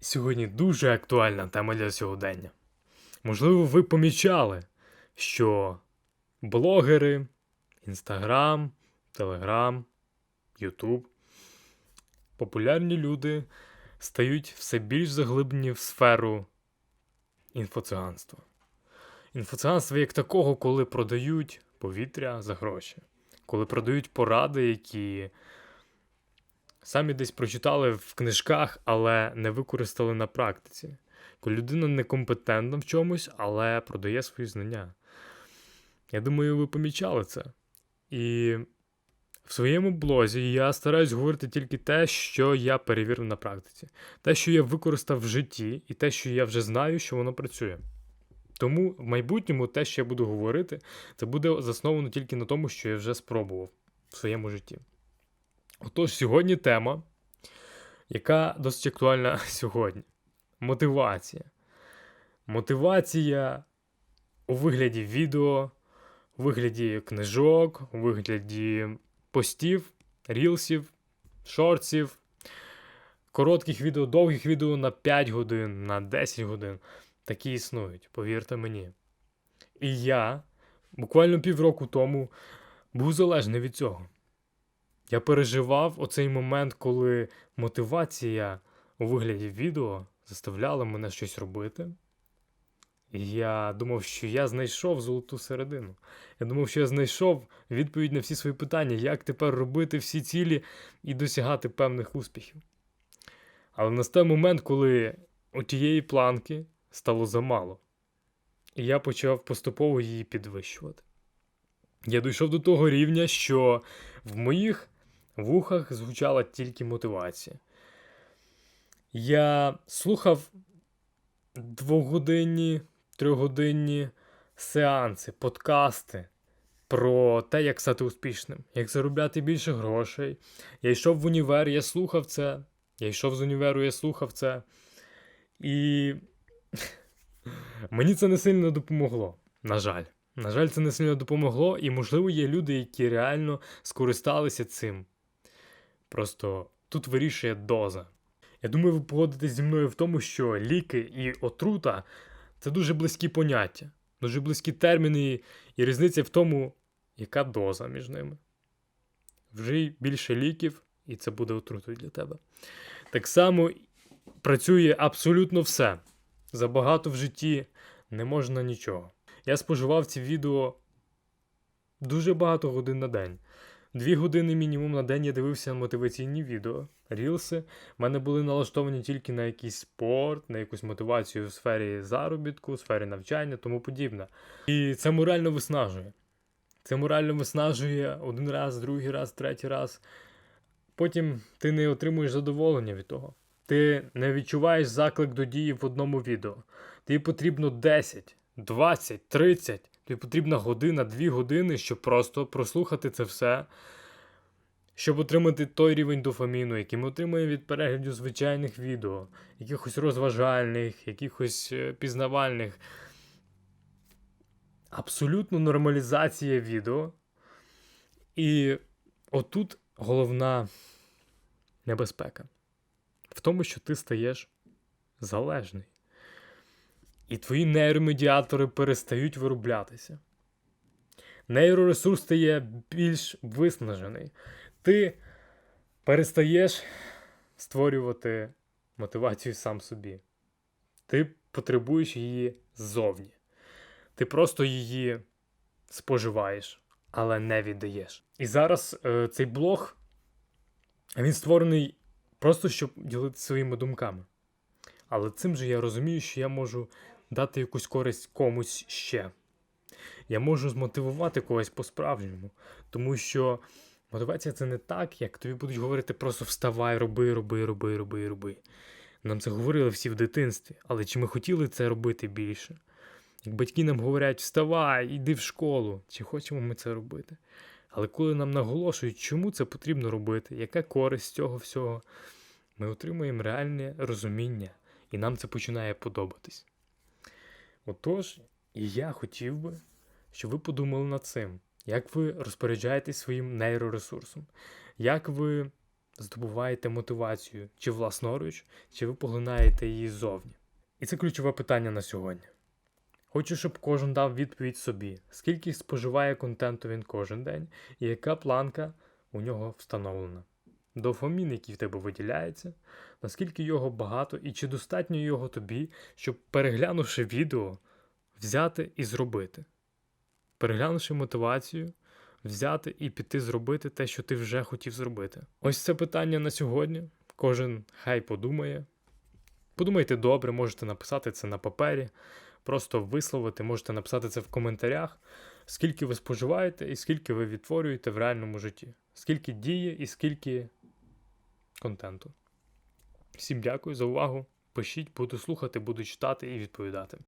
Сьогодні дуже актуальна тема для сьогодення. Можливо, ви помічали, що блогери, Інстаграм, Телеграм, Ютуб, популярні люди стають все більш заглиблені в сферу інфоциганства. Інфоциганство як такого, коли продають повітря за гроші, коли продають поради, які самі десь прочитали в книжках, але не використали на практиці. Коли людина некомпетентна в чомусь, але продає свої знання. Я думаю, ви помічали це. І в своєму блозі я стараюсь говорити тільки те, що я перевірив на практиці, те, що я використав в житті, і те, що я вже знаю, що воно працює. Тому в майбутньому те, що я буду говорити, це буде засновано тільки на тому, що я вже спробував в своєму житті. Отож, сьогодні тема, яка досить актуальна сьогодні: мотивація. Мотивація у вигляді відео, у вигляді книжок, у вигляді постів, рілсів, шортсів, коротких відео, довгих відео на 5 годин, на 10 годин. Такі існують, повірте мені. І я буквально півроку тому був залежний від цього. Я переживав оцей момент, коли мотивація у вигляді відео заставляла мене щось робити. І я думав, що я знайшов золоту середину. Я думав, що я знайшов відповідь на всі свої питання, як тепер робити всі цілі і досягати певних успіхів. Але настав момент, коли у тієї планки стало замало. І я почав поступово її підвищувати. Я дійшов до того рівня, що в моїх вухах звучала тільки мотивація. Я слухав двогодинні, трьохгодинні сеанси, подкасти про те, як стати успішним, як заробляти більше грошей. Я йшов в універ, я слухав це. Я йшов з універу, я слухав це. І мені це не сильно допомогло, на жаль. На жаль, це не сильно допомогло, і, можливо, є люди, які реально скористалися цим. Просто тут вирішує доза. Я думаю, ви погодитесь зі мною в тому, що ліки і отрута це дуже близькі поняття, дуже близькі терміни, і різниця в тому, яка доза між ними. Вжий більше ліків, і це буде отрутою для тебе. Так само працює абсолютно все. Забагато в житті не можна нічого. Я споживав ці відео дуже багато годин на день. Дві години мінімум на день я дивився мотиваційні відео. Рілси в мене були налаштовані тільки на якийсь спорт, на якусь мотивацію в сфері заробітку, в сфері навчання, тому подібне. І це морально виснажує. Це морально виснажує один раз, другий раз, третій раз. Потім ти не отримуєш задоволення від того. Ти не відчуваєш заклик до дії в одному відео. Тобі потрібно 10, 20, 30. Тобі потрібна година, дві години, щоб просто прослухати це все, щоб отримати той рівень дофаміну, який ми отримуємо від переглядів звичайних відео, якихось розважальних, якихось е, пізнавальних. Абсолютно нормалізація відео. І отут головна небезпека в тому, що ти стаєш залежний. І твої нейромедіатори перестають вироблятися. Нейроресурс стає більш виснажений. Ти перестаєш створювати мотивацію сам собі. Ти потребуєш її ззовні. Ти просто її споживаєш, але не віддаєш. І зараз е, цей блог він створений просто щоб ділитися своїми думками. Але цим же я розумію, що я можу дати якусь користь комусь ще. Я можу змотивувати когось по-справжньому, тому що мотивація це не так, як тобі будуть говорити просто вставай, роби, роби, роби, роби, роби. Нам це говорили всі в дитинстві, але чи ми хотіли це робити більше? Як батьки нам говорять, вставай, йди в школу, чи хочемо ми це робити? Але коли нам наголошують, чому це потрібно робити, яка користь цього всього, ми отримуємо реальне розуміння, і нам це починає подобатись. Отож, і я хотів би, щоб ви подумали над цим, як ви розпоряджаєтесь своїм нейроресурсом, як ви здобуваєте мотивацію чи власноруч, чи ви поглинаєте її ззовні. І це ключове питання на сьогодні. Хочу, щоб кожен дав відповідь собі, скільки споживає контенту він кожен день, і яка планка у нього встановлена. Дофамін, який в тебе виділяється, наскільки його багато і чи достатньо його тобі, щоб переглянувши відео, взяти і зробити. Переглянувши мотивацію, взяти і піти зробити те, що ти вже хотів зробити. Ось це питання на сьогодні. Кожен хай подумає. Подумайте добре, можете написати це на папері, просто висловити, можете написати це в коментарях, скільки ви споживаєте і скільки ви відтворюєте в реальному житті. Скільки діє і скільки контенту. Всім дякую за увагу. Пишіть, буду слухати, буду читати і відповідати.